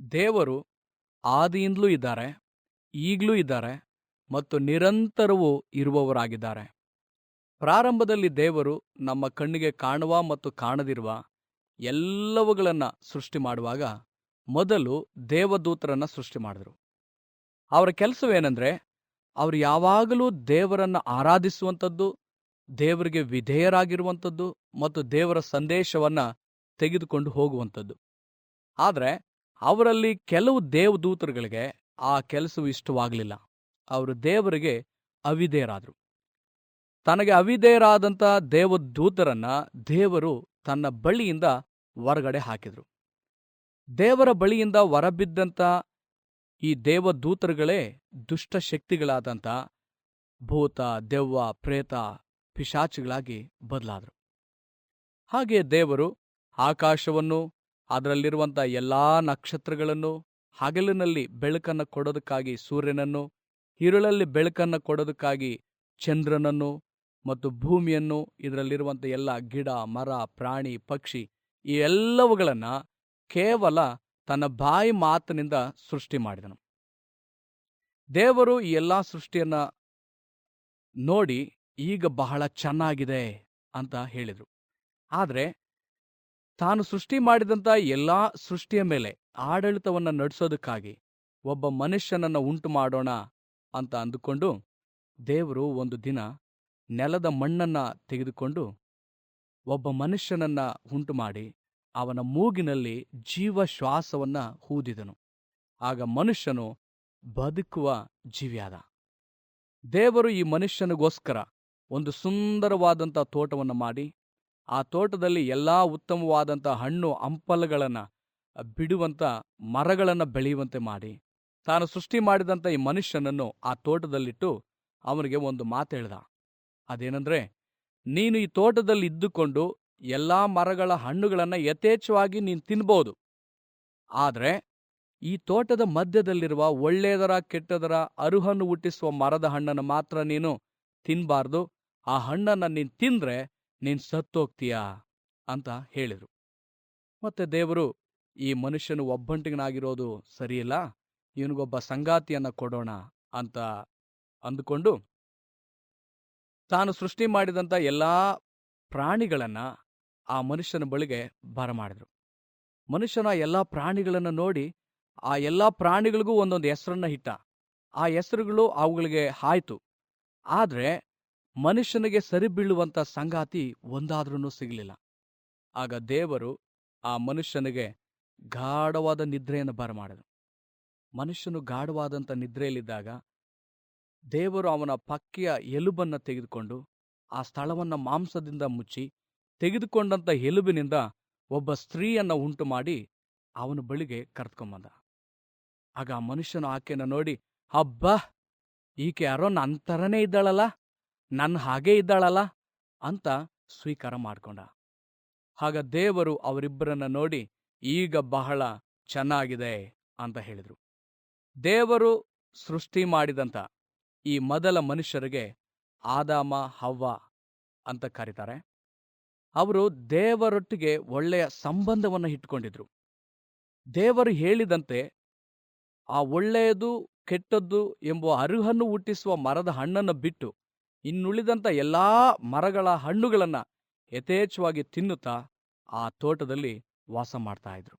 ದೇವರು ಆದಿಯಿಂದಲೂ ಇದ್ದಾರೆ, ಈಗಲೂ ಇದ್ದಾರೆ ಮತ್ತು ನಿರಂತರವೂ ಇರುವವರಾಗಿದ್ದಾರೆ. ಪ್ರಾರಂಭದಲ್ಲಿ ದೇವರು ನಮ್ಮ ಕಣ್ಣಿಗೆ ಕಾಣುವ ಮತ್ತು ಕಾಣದಿರುವ ಎಲ್ಲವುಗಳನ್ನು ಸೃಷ್ಟಿ ಮಾಡುವಾಗ ಮೊದಲು ದೇವದೂತರನ್ನು ಸೃಷ್ಟಿ ಮಾಡಿದರು. ಅವರ ಕೆಲಸವೇನೆಂದರೆ ಅವರು ಯಾವಾಗಲೂ ದೇವರನ್ನ ಆರಾಧಿಸುವಂಥದ್ದು, ದೇವರಿಗೆ ವಿಧೇಯರಾಗಿರುವಂಥದ್ದು ಮತ್ತು ದೇವರ ಸಂದೇಶವನ್ನ ತೆಗೆದುಕೊಂಡು ಹೋಗುವಂಥದ್ದು. ಆದರೆ ಅವರಲ್ಲಿ ಕೆಲವು ದೇವದೂತರುಗಳಿಗೆ ಆ ಕೆಲಸವು ಇಷ್ಟವಾಗಲಿಲ್ಲ. ಅವರು ದೇವರಿಗೆ ಅವಿಧೇಯರಾದರು. ತನಗೆ ಅವಿಧೇಯರಾದಂಥ ದೇವದೂತರನ್ನ ದೇವರು ತನ್ನ ಬಳಿಯಿಂದ ಹೊರಗಡೆ ಹಾಕಿದರು. ದೇವರ ಬಳಿಯಿಂದ ಹೊರಬಿದ್ದಂಥ ಈ ದೇವದೂತರುಗಳೇ ದುಷ್ಟ ಶಕ್ತಿಗಳಾದಂಥ ಭೂತ, ದೆವ್ವ, ಪ್ರೇತ, ಪಿಶಾಚಿಗಳಾಗಿ ಬದಲಾದರು. ಹಾಗೆ ದೇವರು ಆಕಾಶವನ್ನು ಅದರಲ್ಲಿರುವಂಥ ಎಲ್ಲಾ ನಕ್ಷತ್ರಗಳನ್ನು ಹಗಲಿನಲ್ಲಿ ಬೆಳಕನ್ನು ಕೊಡೋದಕ್ಕಾಗಿ ಸೂರ್ಯನನ್ನು ಇರುಳಲ್ಲಿ ಬೆಳಕನ್ನು ಕೊಡೋದಕ್ಕಾಗಿ ಚಂದ್ರನನ್ನು ಮತ್ತು ಭೂಮಿಯನ್ನು, ಇದರಲ್ಲಿರುವಂಥ ಎಲ್ಲ ಗಿಡ, ಮರ, ಪ್ರಾಣಿ, ಪಕ್ಷಿ ಈ ಎಲ್ಲವುಗಳನ್ನು ಕೇವಲ ತನ್ನ ಬಾಯಿ ಮಾತಿನಿಂದ ಸೃಷ್ಟಿ ಮಾಡಿದನು. ದೇವರು ಈ ಎಲ್ಲ ಸೃಷ್ಟಿಯನ್ನ ನೋಡಿ ಈಗ ಬಹಳ ಚೆನ್ನಾಗಿದೆ ಅಂತ ಹೇಳಿದರು. ಆದರೆ ತಾನು ಸೃಷ್ಟಿ ಮಾಡಿದಂತ ಎಲ್ಲಾ ಸೃಷ್ಟಿಯ ಮೇಲೆ ಆಡಳಿತವನ್ನ ನಡೆಸೋದಕ್ಕಾಗಿ ಒಬ್ಬ ಮನುಷ್ಯನನ್ನ ಉಂಟು ಮಾಡೋಣ ಅಂತ ಅಂದುಕೊಂಡು ದೇವರು ಒಂದು ದಿನ ನೆಲದ ಮಣ್ಣನ್ನ ತೆಗೆದುಕೊಂಡು ಒಬ್ಬ ಮನುಷ್ಯನನ್ನ ಉಂಟು ಮಾಡಿ ಅವನ ಮೂಗಿನಲ್ಲಿ ಜೀವ ಶ್ವಾಸವನ್ನ ಹೂದಿದನು. ಆಗ ಮನುಷ್ಯನು ಬದುಕುವ ಜೀವಿಯಾದ. ದೇವರು ಈ ಮನುಷ್ಯನಿಗೋಸ್ಕರ ಒಂದು ಸುಂದರವಾದಂಥ ತೋಟವನ್ನು ಮಾಡಿ ಆ ತೋಟದಲ್ಲಿ ಎಲ್ಲಾ ಉತ್ತಮವಾದಂಥ ಹಣ್ಣು, ಹಂಪಲುಗಳನ್ನು ಬಿಡುವಂಥ ಮರಗಳನ್ನು ಬೆಳೆಯುವಂತೆ ಮಾಡಿ. ತಾನು ಸೃಷ್ಟಿ ಮಾಡಿದಂಥ ಈ ಮನುಷ್ಯನನ್ನು ಆ ತೋಟದಲ್ಲಿಟ್ಟು ಅವನಿಗೆ ಒಂದು ಮಾತು ಹೇಳ್ದ. ಅದೇನೆಂದರೆ, ನೀನು ಈ ತೋಟದಲ್ಲಿ ಇದ್ದುಕೊಂಡು ಎಲ್ಲಾ ಮರಗಳ ಹಣ್ಣುಗಳನ್ನು ಯಥೇಚ್ಛವಾಗಿ ನೀನು ತಿನ್ಬೋದು. ಆದರೆ ಈ ತೋಟದ ಮಧ್ಯದಲ್ಲಿರುವ ಒಳ್ಳೆಯದರ ಕೆಟ್ಟದರ ಅರುಹನ್ನು ಹುಟ್ಟಿಸುವ ಮರದ ಹಣ್ಣನ್ನು ಮಾತ್ರ ನೀನು ತಿನ್ನಬಾರ್ದು ಆ ಹಣ್ಣನ್ನು ನೀನು ತಿಂದ್ರೆ ನೀನು ಸತ್ತೋಗ್ತೀಯಾ? ಅಂತ ಹೇಳಿದರು. ಮತ್ತೆ ದೇವರು, ಈ ಮನುಷ್ಯನು ಒಬ್ಬಂಟಿಗನಾಗಿರೋದು ಸರಿಯಿಲ್ಲ? ಇವನಿಗೊಬ್ಬ ಸಂಗಾತಿಯನ್ನ ಕೊಡೋಣ ಅಂತ ಅಂದುಕೊಂಡು, ತಾನು ಸೃಷ್ಟಿ ಮಾಡಿದಂಥ ಎಲ್ಲಾ ಪ್ರಾಣಿಗಳನ್ನ ಆ ಮನುಷ್ಯನ ಬಳಿಗೆ ಬರಮಾಡಿದ್ರು ಮನುಷ್ಯನ ಎಲ್ಲಾ ಪ್ರಾಣಿಗಳನ್ನು ನೋಡಿ, ಆ ಎಲ್ಲಾ ಪ್ರಾಣಿಗಳಿಗೂ ಒಂದೊಂದು ಹೆಸರನ್ನ ಇಟ್ಟ. ಆ ಹೆಸರುಗಳು ಅವುಗಳಿಗೆ ಹಾಯ್ತು. ಆದ್ರೆ ಮನುಷ್ಯನಿಗೆ ಸರಿಬೀಳುವಂಥ ಸಂಗಾತಿ ಒಂದಾದ್ರೂ ಸಿಗಲಿಲ್ಲ. ಆಗ ದೇವರು ಆ ಮನುಷ್ಯನಿಗೆ ಗಾಢವಾದ ನಿದ್ರೆಯನ್ನು ಬರಮಾಡಿದನು ಮನುಷ್ಯನು ಗಾಢವಾದಂಥ ನಿದ್ರೆಯಲ್ಲಿದ್ದಾಗ ದೇವರು ಅವನ ಪಕ್ಕೆಯ ಎಲುಬನ್ನು ತೆಗೆದುಕೊಂಡು ಆ ಸ್ಥಳವನ್ನ ಮಾಂಸದಿಂದ ಮುಚ್ಚಿ ತೆಗೆದುಕೊಂಡಂತ ಎಲುಬಿನಿಂದ ಒಬ್ಬ ಸ್ತ್ರೀಯನ್ನ ಉಂಟು ಮಾಡಿ ಅವನ ಬಳಿಗೆ ಕರೆದುಕೊಂಬಂದ ಆಗ ಆ ಮನುಷ್ಯನು ಆಕೆಯನ್ನು ನೋಡಿ ಹಬ್ಬ ಈಕೆ ಯಾರೋ ನನ್ನ ಥರನೇ ಇದ್ದಾಳಲ್ಲ? ನನ್ನ ಹಾಗೇ ಇದ್ದಾಳಲ್ಲ ಅಂತ ಸ್ವೀಕಾರ ಮಾಡಿಕೊಂಡ. ಆಗ ದೇವರು ಅವರಿಬ್ಬರನ್ನ ನೋಡಿ, ಈಗ ಬಹಳ ಚೆನ್ನಾಗಿದೆ ಅಂತ ಹೇಳಿದರು. ದೇವರು ಸೃಷ್ಟಿ ಮಾಡಿದಂಥ ಈ ಮೊದಲ ಮನುಷ್ಯರಿಗೆ ಆದಾಮ, ಹವ್ವ ಅಂತ ಕರೀತಾರೆ. ಅವರು ದೇವರೊಟ್ಟಿಗೆ ಒಳ್ಳೆಯ ಸಂಬಂಧವನ್ನು ಇಟ್ಕೊಂಡಿದ್ರು. ದೇವರು ಹೇಳಿದಂತೆ ಆ ಒಳ್ಳೆಯದು ಕೆಟ್ಟದ್ದು ಎಂಬ ಅರಿವನ್ನು ಹುಟ್ಟಿಸುವ ಮರದ ಹಣ್ಣನ್ನು ಬಿಟ್ಟು ಇನ್ನುಳಿದಂಥ ಎಲ್ಲಾ ಮರಗಳ ಹಣ್ಣುಗಳನ್ನು ಯಥೇಚ್ಛವಾಗಿ ತಿನ್ನುತ್ತಾ ಆ ತೋಟದಲ್ಲಿ ವಾಸ ಮಾಡ್ತಾ ಇದ್ರು.